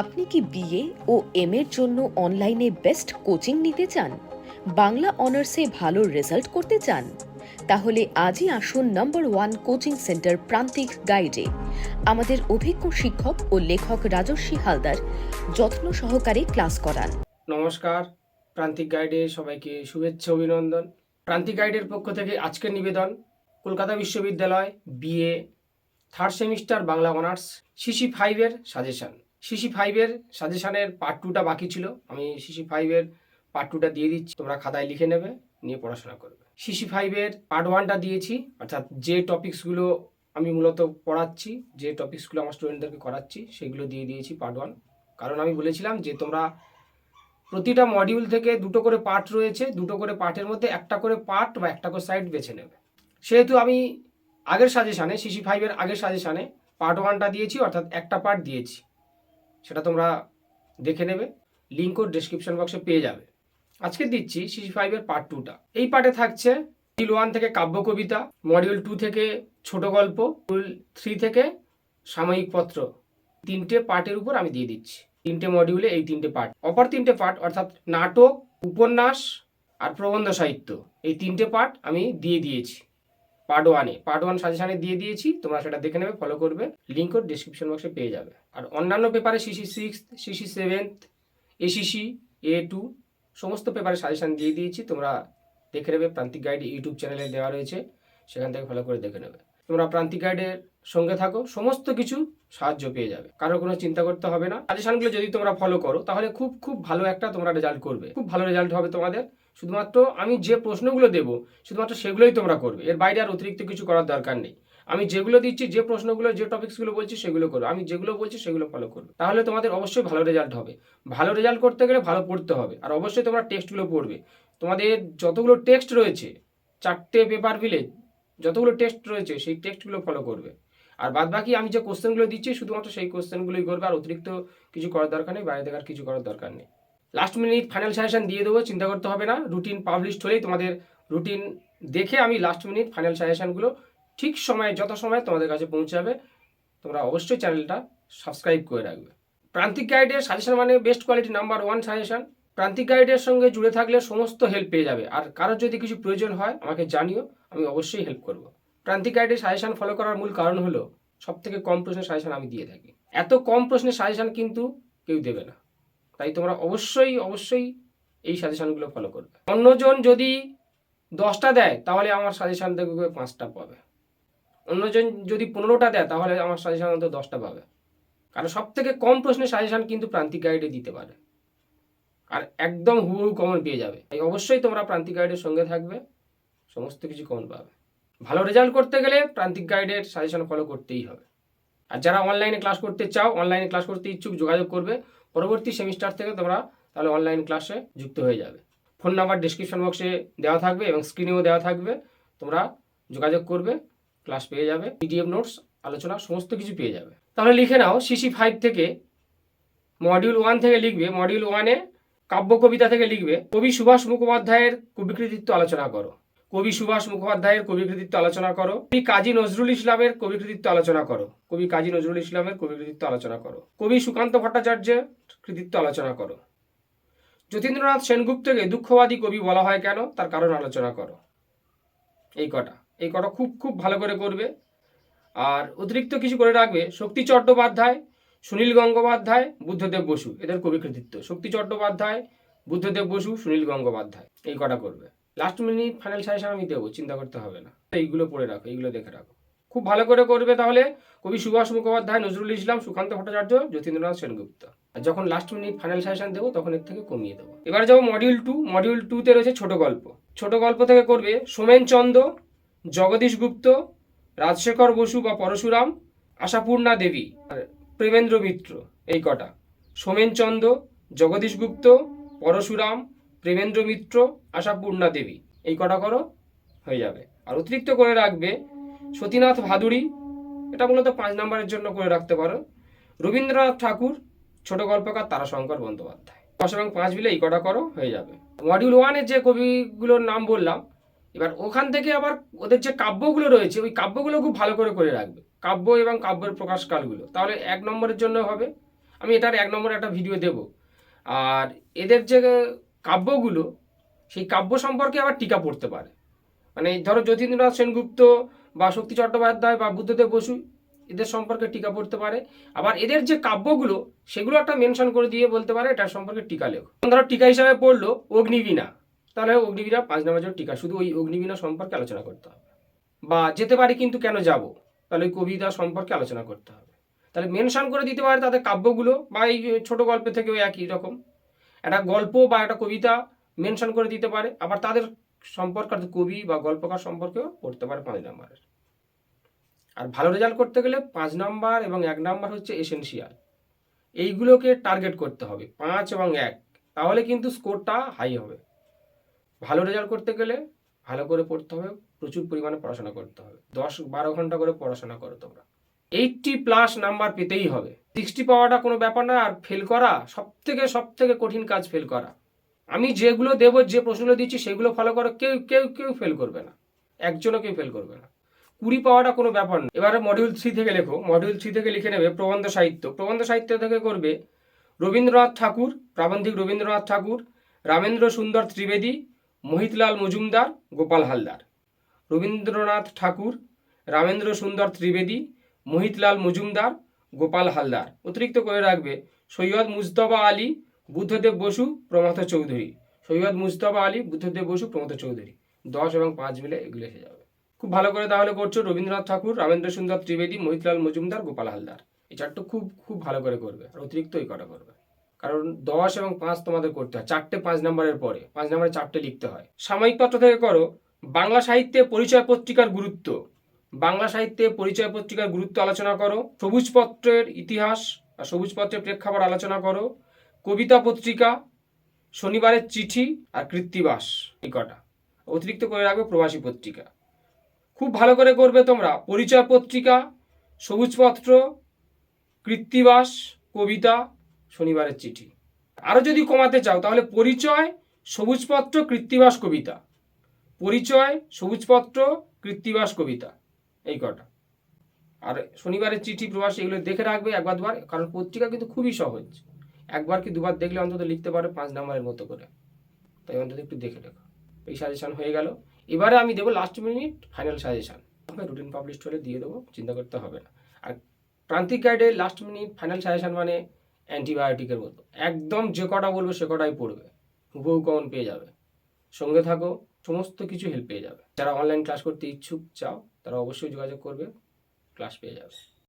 আপনি কি বিএ ও এম এর জন্য অনলাইনে বেস্ট কোচিং নিতে চান? বাংলা অনার্সে ভালো রেজাল্ট করতে চান? তাহলে আজই আসুন নম্বর ওয়ান কোচিং সেন্টার প্রান্তিক গাইডে। আমাদের অভিজ্ঞ শিক্ষক ও লেখক রাজস্বী হালদার যত্ন সহকারে ক্লাস করান। নমস্কার, প্রান্তিক গাইডে সবাইকে শুভেচ্ছা, অভিনন্দন। প্রান্তিক গাইডের পক্ষ থেকে আজকের নিবেদন, কলকাতা বিশ্ববিদ্যালয় BA third semester Bangla honours CC ফাইভের সাজেশান সিসি ফাইভের সাজেশানের পার্ট টুটা বাকি ছিল। আমি সিসি ফাইভের পার্ট টুটা দিয়ে দিচ্ছি। তোমরা খাতায় লিখে নেবে, নিয়ে পড়াশোনা করবে। সিসি ফাইভের পার্ট ওয়ানটা দিয়েছি। অর্থাৎ যে টপিকসগুলো আমি মূলত পড়াচ্ছি, যে টপিকসগুলো আমার স্টুডেন্টদেরকে করাচ্ছি, সেগুলো দিয়ে দিয়েছি পার্ট ওয়ান কারণ আমি বলেছিলাম যে তোমরা প্রতিটা মডিউল থেকে দুটো করে পার্ট রয়েছে। দুটো করে পার্টের মধ্যে একটা করে পার্ট বা একটা করে সাইড বেছে নেবে। সেহেতু আমি আগের সাজেশানে সিসি ফাইভের আগের সাজেশানে পার্ট ওয়ানটা দিয়েছি, অর্থাৎ একটা পার্ট দিয়েছি। সেটা তোমরা দেখে নেবে। লিঙ্ক ও ডিসক্রিপশন বক্সে পেয়ে যাবে। আজকে দিচ্ছি সিসি ফাইভের পার্ট টুটা এই পার্টে থাকছে মডিউল ওয়ান থেকে কাব্য কবিতা মডিউল টু থেকে ছোট গল্প মডিউল থ্রি থেকে সাময়িক পত্র। তিনটে পার্টের উপর আমি দিয়ে দিচ্ছি। তিনটে মডিউলে এই তিনটে পার্ট অপর তিনটে পার্ট অর্থাৎ নাটক, উপন্যাস আর প্রবন্ধ সাহিত্য, এই তিনটে পার্ট আমি দিয়ে দিয়েছি। পার্ট ওয়ানে পার্ট ওয়ান সাজেশানে দিয়ে দিয়েছি, তোমরা সেটা দেখে নেবে ফলো করবে। লিঙ্ক ওর ডিসক্রিপশন বক্সে পেয়ে যাবে। আর অন্যান্য পেপারে CC six CC seventh ACC A two সমস্ত পেপারে সাজেশান দিয়ে দিয়েছি, তোমরা দেখে নেবে। প্রান্তিক গাইড ইউটিউব চ্যানেলে দেওয়া রয়েছে, সেখান থেকে ফলো করে দেখে নেবে। তোমরা প্রান্তিক গাইডের সঙ্গে থাকো, সমস্ত কিছু সাহায্য পেয়ে যাবে। কারও কোনো চিন্তা করতে হবে না। সাজেশনগুলো যদি তোমরা ফলো করো, তাহলে খুব খুব ভালো একটা তোমরা রেজাল্ট করবে। খুব ভালো রেজাল্ট হবে তোমাদের। শুধুমাত্র আমি যে প্রশ্নগুলো দেবো, শুধুমাত্র সেগুলোই তোমরা করবে। এর বাইরে আর অতিরিক্ত কিছু করার দরকার নেই। আমি যেগুলো দিচ্ছি, যে প্রশ্নগুলো, যে টপিকসগুলো বলছি, সেগুলো করো। আমি যেগুলো বলছি, সেগুলো ফলো করবে তাহলে তোমাদের অবশ্যই ভালো রেজাল্ট হবে। ভালো রেজাল্ট করতে গেলে ভালো পড়তে হবে। আর অবশ্যই তোমরা টেক্সটগুলো পড়বে। তোমাদের যতগুলো টেক্সট রয়েছে, চারটে পেপার ভিলেজ যতগুলো টেক্সট রয়েছে, সেই টেক্সটগুলো ফলো করবে। আর বাদ বাকি আমি যে কোশ্চেনগুলো দিচ্ছি, শুধুমাত্র সেই কোশ্চেনগুলোই করবে। আর অতিরিক্ত কিছু করার দরকার নেই, বাইরে আর কিছু করার দরকার নেই। লাস্ট মিনিট ফাইনাল সাজেশন দিয়ে দেবো, চিন্তা করতে হবে না রুটিন পাবলিশড হলেই তোমাদের রুটিন দেখে আমি লাস্ট মিনিট ফাইনাল সাজেশানগুলো ঠিক সময়ে, যত সময় তোমাদের কাছে পৌঁছাবে তোমরা অবশ্যই চ্যানেলটা সাবস্ক্রাইব করে রাখবে। প্রান্তিক গাইডের সাজেশন মানে best quality number one suggestion Prantik গাইডের সঙ্গে জুড়ে থাকলে সমস্ত হেল্প পেয়ে যাবে। আর কারোর যদি কিছু প্রয়োজন হয়, আমাকে জানিও, আমি অবশ্যই হেল্প করব। প্রান্তিক গাইডের সাজেশন ফলো করার মূল কারণ হলো সব থেকে কম প্রশ্নের সাজেশন আমি দিয়ে থাকি। এত কম প্রশ্নের সাজেশন কিন্তু কেউ দেবে না। তাই তোমরা অবশ্যই অবশ্যই এই সাজেশনগুলো ফলো করবে। অন্যজন যদি দশটা দেয়, তাহলে আমার সাজেশন দেখবে পাঁচটা পাবে। অন্যজন যদি পনেরোটা দেয়, তাহলে আমার সাজেশন অন্তত দশটা পাবে। কারণ সব থেকে কম প্রশ্নের সাজেশন কিন্তু প্রান্তিক গাইডে দিতে পারে। আর একদম হুবহু কমন পেয়ে যাবে। তাই অবশ্যই তোমরা প্রান্তিক গাইডের সঙ্গে থাকবে, সমস্ত কিছু কমন পাবে। ভালো রেজাল্ট করতে গেলে প্রান্তিক গাইডের সাজেশন ফলো করতেই হবে। আর যারা অনলাইনে ক্লাস করতে চাও অনলাইনে ক্লাস করতে ইচ্ছুক, যোগাযোগ করবে, পরবর্তী সেমিস্টার থেকে তোমরা তাহলে অনলাইন ক্লাসে যুক্ত হয়ে যাবে। ফোন নাম্বার ডিসক্রিপশন বক্সে দেওয়া থাকবে এবং স্ক্রিনেও দেওয়া থাকবে, তোমরা যোগাযোগ করবে ক্লাস পেয়ে যাবে পিডিএফ নোটস আলোচনা, সমস্ত কিছু পেয়ে যাবে। তাহলে লিখে নাও সিসি ফাইভ থেকে মডিউল ওয়ান থেকে লিখবে মডিউল ওয়ানে কাব্য কবিতা থেকে লিখবে, কবি সুভাষ মুখোপাধ্যায়ের কবিকৃতিত্ব আলোচনা করো। কবি সুভাষ মুখোপাধ্যায়ের কবিকৃতিত্ব আলোচনা করো। কবি কাজী নজরুল ইসলামের কবিকৃতিত্ব আলোচনা করো। কবি কাজী নজরুল ইসলামের কবি কবিকৃতিত্ব আলোচনা করো। কবি সুকান্ত ভট্টাচার্যের কৃতিত্ব আলোচনা করো। যতীন্দ্রনাথ সেনগুপ্তকে দুঃখবাদী কবি বলা হয় কেন? তার কারণ আলোচনা করো। এই কটা। এই কটা খুব খুব ভালো করে করবে। আর অতিরিক্ত কিছু করে রাখবে শক্তি চট্টোপাধ্যায়, সুনীল গঙ্গোপাধ্যায়, বুদ্ধদেব বসু। এদের কবি কৃতিত্ব। শক্তি চট্টোপাধ্যায়, বুদ্ধদেব বসু, সুনীল গঙ্গোপাধ্যায়। এই কটা করবে। লাস্ট মিনিট ফাইনাল সাজেশন আমি দেবো, চিন্তা করতে হবে না। এইগুলো পড়ে রাখো, এইগুলো দেখে রাখো। খুব ভালো করে করবে তাহলে কবি সুভাষ মুখোপাধ্যায়, নজরুল ইসলাম, সুকান্ত ভট্টাচার্য, যতীন্দ্রনাথ সেনগুপ্ত। আর যখন লাস্ট মিনিট ফাইনাল সাজেশন দেবো, তখন এর থেকে কমিয়ে দেবো। এবার যাব মডিউল টু মডিউল টুতে রয়েছে ছোট গল্প। ছোট গল্প থেকে করবে সোমেন চন্দ, জগদীশ গুপ্ত, রাজশেখর বসু বা পরশুরাম, আশাপূর্ণা দেবী আর প্রেমেন্দ্র মিত্র, এই কটা। সোমেনচন্দ্র জগদীশ গুপ্ত, পরশুরাম প্রেমেন্দ্র মিত্র, আশাপূর্ণা দেবী। এই কটা করো, হয়ে যাবে। আর অতিরিক্ত করে রাখবে সতীনাথ ভাদুরী এটা মূলত পাঁচ নম্বরের জন্য করে রাখতে পারো। রবীন্দ্রনাথ ঠাকুর, ছোট গল্পকার তারাশঙ্কর বন্দ্যোপাধ্যায়। দশ এবং পাঁচ মিলে এই কটা করো, হয়ে যাবে। মডিউল ওয়ানের যে কবিগুলোর নাম বললাম, এবার ওখান থেকে আবার ওদের যে কাব্যগুলো রয়েছে, ওই কাব্যগুলো খুব ভালো করে করে রাখবে। কাব্য এবং কাব্যের প্রকাশকালগুলো। তাহলে এক নম্বরের জন্য হবে। আমি এটার এক নম্বরে একটা ভিডিও দেব। আর এদের যে কাব্যগুলো, সেই কাব্য সম্পর্কে আবার টিকা পড়তে পারে। মানে ধরো যতীন্দ্রনাথ সেনগুপ্ত বা শক্তি চট্টোপাধ্যায় বা বুদ্ধদেব বসু, এদের সম্পর্কে টিকা পড়তে পারে। আবার এদের যে কাব্যগুলো, সেগুলো একটা মেনশন করে দিয়ে বলতে পারে, এটার সম্পর্কে টিকা লেখো। ধরো টিকা হিসাবে পড়ল অগ্নিবীণা, তাহলে অগ্নিবীণা পাঁচ নম্বর টিকা, শুধু ওই অগ্নিবীণা সম্পর্কে আলোচনা করতে হবে। বা যেতে পারি কিন্তু কেন যাব, তাহলে ওই কবিতা সম্পর্কে আলোচনা করতে হবে। তাহলে মেনশন করে দিতে পারে তাদের কাব্যগুলো, বা এই ছোট গল্পে থেকেও একই রকম। একটা গল্প বা একটা কবিতা মেনশন করে দিতে পারে। আবার তাদের সম্পর্ক কবি বা গল্পকার সম্পর্কেও পড়তে পারে পাঁচ নম্বরের। আর ভালো রেজাল্ট করতে গেলে পাঁচ নাম্বার এবং এক নাম্বার হচ্ছে এসেনশিয়াল এইগুলোকে টার্গেট করতে হবে, পাঁচ এবং এক। তাহলে কিন্তু স্কোরটা হাই হবে। ভালো রেজাল্ট করতে গেলে ভালো করে পড়তে হবে, প্রচুর পরিমাণে পড়াশোনা করতে হবে। দশ বারো ঘণ্টা করে পড়াশোনা করো তোমরা। এইটটি প্লাস নাম্বার পেতেই হবে। সিক্সটি পাওয়াটা কোনো ব্যাপার না আর ফেল করা সব থেকে সব থেকে কঠিন কাজ ফেল করা। আমি যেগুলো দেবো, যে প্রশ্নগুলো দিচ্ছি, সেগুলো ফলো করো, কেউ কেউ কেউ ফেল করবে না। একজনও কেউ ফেল করবে না। কুড়ি পাওয়াটা কোনো ব্যাপার না এবারে মডিউল থ্রি থেকে লেখো। মডিউল থ্রি থেকে লিখে নেবে প্রবন্ধ সাহিত্য। প্রবন্ধ সাহিত্য থেকে করবে রবীন্দ্রনাথ ঠাকুর, প্রাবন্ধিক রবীন্দ্রনাথ ঠাকুর, রামেন্দ্র সুন্দর ত্রিবেদী, মোহিতলাল মজুমদার, গোপাল হালদার। রবীন্দ্রনাথ ঠাকুর, রামেন্দ্র সুন্দর ত্রিবেদী মোহিতলাল মজুমদার, গোপাল হালদার। অতিরিক্ত করে রাখবে সৈয়দ মুজতবা আলী, বুদ্ধদেব বসু, প্রমথ চৌধুরী। সৈয়দ মুজতবা আলী, বুদ্ধদেব বসু, প্রমথ চৌধুরী। দশ এবং পাঁচ মিলে এগুলো এসে যাবে। খুব ভালো করে তাহলে করছ রবীন্দ্রনাথ ঠাকুর রামেন্দ্র সুন্দর ত্রিবেদী, মোহিতলাল মজুমদার, গোপাল হালদার। এই চারটে খুব খুব ভালো করে করবে আর অতিরিক্ত এই কটা করবে। কারণ দশ এবং পাঁচ তোমাদের করতে হয়। চারটে পাঁচ নম্বরের পরে, পাঁচ নম্বরে চারটে লিখতে হয়। সাময়িক পত্র থেকে করো। বাংলা সাহিত্যে পরিচয় পত্রিকার গুরুত্ব। বাংলা সাহিত্যে পরিচয় পত্রিকার গুরুত্ব আলোচনা করো, সবুজ পত্রের ইতিহাস আর সবুজ পত্রের প্রেক্ষাপট আলোচনা করো, কবিতা পত্রিকা, শনিবারের চিঠি আর কৃত্তিবাস এই কটা। অতিরিক্ত করে রাখবে প্রবাসী পত্রিকা। খুব ভালো করে করবে তোমরা। পরিচয় পত্রিকা সবুজপত্র কৃত্তিবাস, কবিতা, শনিবারের চিঠি। আরও যদি কমাতে চাও তাহলে পরিচয় সবুজপত্র কৃত্তিবাস, কবিতা। পরিচয় সবুজপত্র কৃত্তিবাস, কবিতা। এই কটা আর শনিবারের চিঠি, প্রবাস এগুলো দেখে রাখবে একবার দুবার, কারণ পত্রিকা কিন্তু খুবই সহজ। একবার কি দুবার দেখলে অন্তত লিখতে পারে পাঁচ নাম্বারের মতো করে। তাই অন্তত একটু দেখে রেখো। এই সাজেশান হয়ে গেল। এবারে আমি দেবো last minute final suggestion routine publish হলে দিয়ে দেবো, চিন্তা করতে হবে না। আর প্রান্তিক গাইডে লাস্ট মিনিট ফাইনাল সাজেশান মানে অ্যান্টিবায়োটিকের মতো। একদম যে কটা বলবে সে কটাই পড়বে। হুবহু কমন পেয়ে যাবে। সঙ্গে থাকো। সমস্ত কিছু হেল্প পেয়ে যাবে। যারা অনলাইন ক্লাস করতে ইচ্ছুক চাও, তারা অবশ্যই যোগাযোগ করবে ক্লাস পেয়ে যাবে।